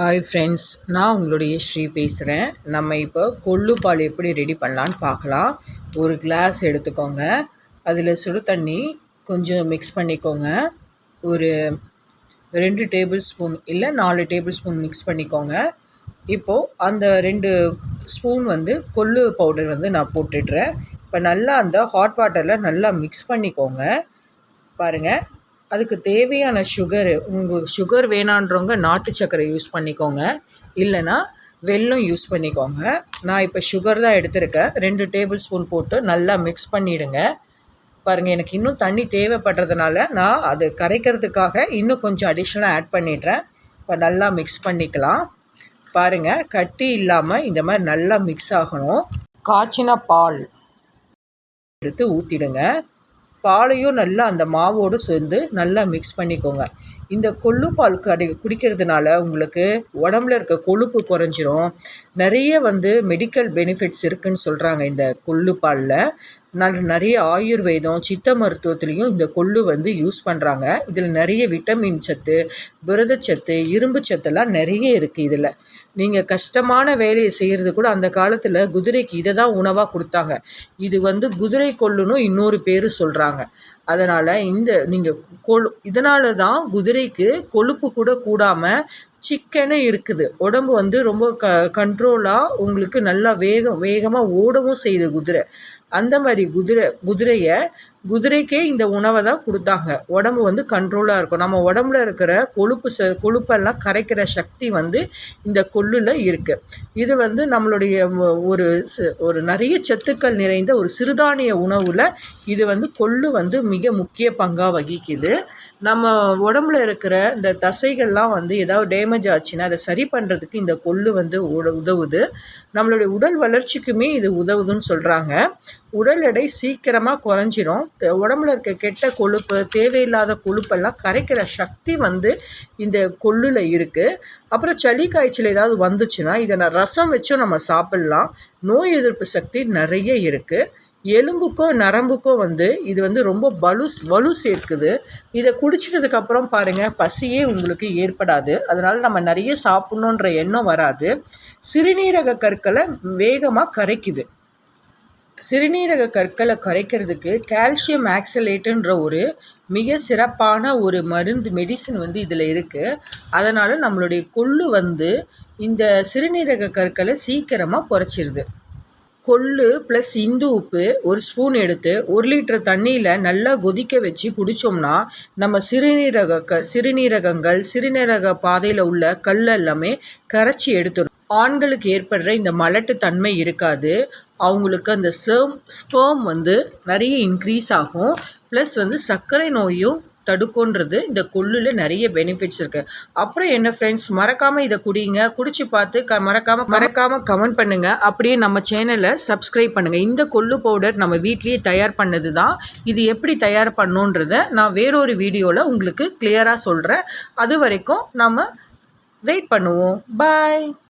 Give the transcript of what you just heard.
Hi friends நான் உங்களுடைய ஸ்ரீ பேசுகிறேன் நம்ம இப்போ கொள்ளு பால் எப்படி ரெடி பண்ணலான்னு பார்க்கலாம். ஒரு கிளாஸ் எடுத்துக்கோங்க. அதில் சுடு தண்ணி கொஞ்சம் மிக்ஸ் பண்ணிக்கோங்க. ஒரு ரெண்டு டேபிள் ஸ்பூன் இல்லை நாலு டேபிள் ஸ்பூன் மிக்ஸ் பண்ணிக்கோங்க. இப்போது அந்த ரெண்டு ஸ்பூன் வந்து கொள்ளு பவுடர் வந்து நான் போட்டுடுறேன். இப்போ நல்லா அந்த ஹாட் வாட்டரில் நல்லா மிக்ஸ் பண்ணிக்கோங்க. பாருங்கள் அதுக்கு தேவையான சுகரு உங்களுக்கு சுகர் வேணான்றவங்க நாட்டு சர்க்கரை யூஸ் பண்ணிக்கோங்க. இல்லைன்னா வெல்லம் யூஸ் பண்ணிக்கோங்க. நான் இப்போ சுகர் தான் எடுத்திருக்கேன். ரெண்டு டேபிள் ஸ்பூன் போட்டு நல்லா மிக்ஸ் பண்ணிவிடுங்க பாருங்கள் எனக்கு இன்னும் தண்ணி தேவைப்படுறதுனால நான் அது கரைக்கிறதுக்காக இன்னும் கொஞ்சம் அடிஷ்னலாக ஆட் பண்ணிடுறேன். இப்போ நல்லா மிக்ஸ் பண்ணிக்கலாம். பாருங்கள் கட்டி இல்லாமல் இந்த மாதிரி நல்லா மிக்ஸ் ஆகணும். காய்ச்சின பால் எடுத்து ஊற்றிடுங்க பாலையும் நல்லா அந்த மாவோடு சேர்ந்து நல்லா மிக்ஸ் பண்ணிக்கோங்க. இந்த கொள்ளு பால் கடை குடிக்கிறதுனால உங்களுக்கு உடம்புல இருக்க கொழுப்பு குறைஞ்சிரும். நிறைய வந்து மெடிக்கல் பெனிஃபிட்ஸ் இருக்குதுன்னு சொல்கிறாங்க இந்த கொள்ளு பாலில். நல் நிறைய ஆயுர்வேதம் சித்த மருத்துவத்துலேயும் இந்த கொள்ளு வந்து யூஸ் பண்ணுறாங்க இதில் நிறைய விட்டமின் சத்து விரதச்சத்து இரும்பு சத்துலாம் நிறைய இருக்குது இதில். நீங்கள் கஷ்டமான வேலையை செய்கிறது கூட அந்த காலத்தில் குதிரைக்கு இதை தான் உணவாக கொடுத்தாங்க. இது வந்து குதிரை கொள்ளுன்னு இன்னொரு பேர் சொல்கிறாங்க அதனால் இந்த நீங்கள் கொழு இதனால தான் குதிரைக்கு கொழுப்பு கூட கூடாமல் சிக்கனே இருக்குது. உடம்பு வந்து ரொம்ப க கண்ட்ரோலாக உங்களுக்கு நல்லா வேகம் வேகமாக ஓடவும் செய்யுது குதிரை. அந்த மாதிரி குதிரை குதிரையை குதிரைக்கே இந்த உணவை தான் கொடுத்தாங்க. உடம்பு வந்து கண்ட்ரோலாக இருக்கும். நம்ம உடம்புல இருக்கிற கொழுப்பு ச கொழுப்பெல்லாம் கரைக்கிற சக்தி வந்து இந்த கொள்ளில் இருக்குது இது வந்து நம்மளுடைய ஒரு ஒரு நிறைய சத்துக்கள் நிறைந்த ஒரு சிறுதானிய உணவில் இது வந்து கொள்ளு வந்து மிக முக்கிய பங்காக வகிக்குது. நம்ம உடம்புல இருக்கிற இந்த தசைகள்லாம் வந்து ஏதாவது டேமேஜ் ஆச்சுன்னா அதை சரி பண்ணுறதுக்கு இந்த கொள்ளு வந்து உதவுது. நம்மளுடைய உடல் வளர்ச்சிக்குமே இது உதவுதுன்னு சொல்கிறாங்க உடல் எடை சீக்கிரமாக குறைஞ்சிரும். உடம்புல இருக்க கெட்ட கொழுப்பு தேவையில்லாத கொழுப்பெல்லாம் கரைக்கிற சக்தி வந்து இந்த கொள்ளில் இருக்குது அப்புறம் சளி காய்ச்சல் ஏதாவது வந்துச்சுன்னா இதை நான் ரசம் வச்சும் நம்ம சாப்பிட்லாம். நோய் எதிர்ப்பு சக்தி நிறைய இருக்குது எலும்புக்கோ நரம்புக்கோ வந்து இது வந்து ரொம்ப வலு வலு சேர்க்குது. இதை குடிச்சிட்டதுக்கப்புறம் பாருங்கள் பசியே உங்களுக்கு ஏற்படாது. அதனால் நம்ம நிறைய சாப்பிட்ணுன்ற எண்ணம் வராது. சிறுநீரக கற்களை வேகமாக கரைக்குது. சிறுநீரக கற்களை கரைக்கிறதுக்கு கால்சியம் ஆக்சலேட்டுன்ற ஒரு மிக சிறப்பான ஒரு மருந்து மெடிசன் வந்து இதில் இருக்குது அதனால் நம்மளுடைய கொள்ளு வந்து இந்த சிறுநீரக கற்களை சீக்கிரமாக குறைச்சிருது. கொள்ளு ப்ளஸ் இந்து உப்பு ஒரு ஸ்பூன் எடுத்து ஒரு லிட்டர் தண்ணியில் நல்லா கொதிக்க வச்சு குடித்தோம்னா நம்ம சிறுநீரக க சிறுநீரகங்கள் சிறுநீரக பாதையில் உள்ள கல் எல்லாமே கரைச்சி எடுத்துடும் ஆண்களுக்கு ஏற்படுற இந்த மலட்டு தன்மை இருக்காது. அவங்களுக்கு அந்த சேம் ஸ்பேம் வந்து நிறைய இன்க்ரீஸ் ஆகும். ப்ளஸ் வந்து சர்க்கரை நோயும் தடுக்குன்றது இந்த கொள்ளில் நிறைய பெனிஃபிட்ஸ் இருக்குது அப்புறம் என்ன ஃப்ரெண்ட்ஸ் மறக்காமல் இதை குடிங்க. குடிச்சு பார்த்து க மறக்காமல் மறக்காமல் கமெண்ட் பண்ணுங்கள் அப்படியே நம்ம சேனலை சப்ஸ்கிரைப் பண்ணுங்கள் இந்த கொள்ளு பவுடர் நம்ம வீட்லேயே தயார் பண்ணது தான் இது எப்படி தயார் பண்ணுன்றதை நான் வேறொரு வீடியோவில் உங்களுக்கு கிளியராக சொல்கிறேன் அது வரைக்கும் நம்ம வெயிட் பண்ணுவோம். பாய்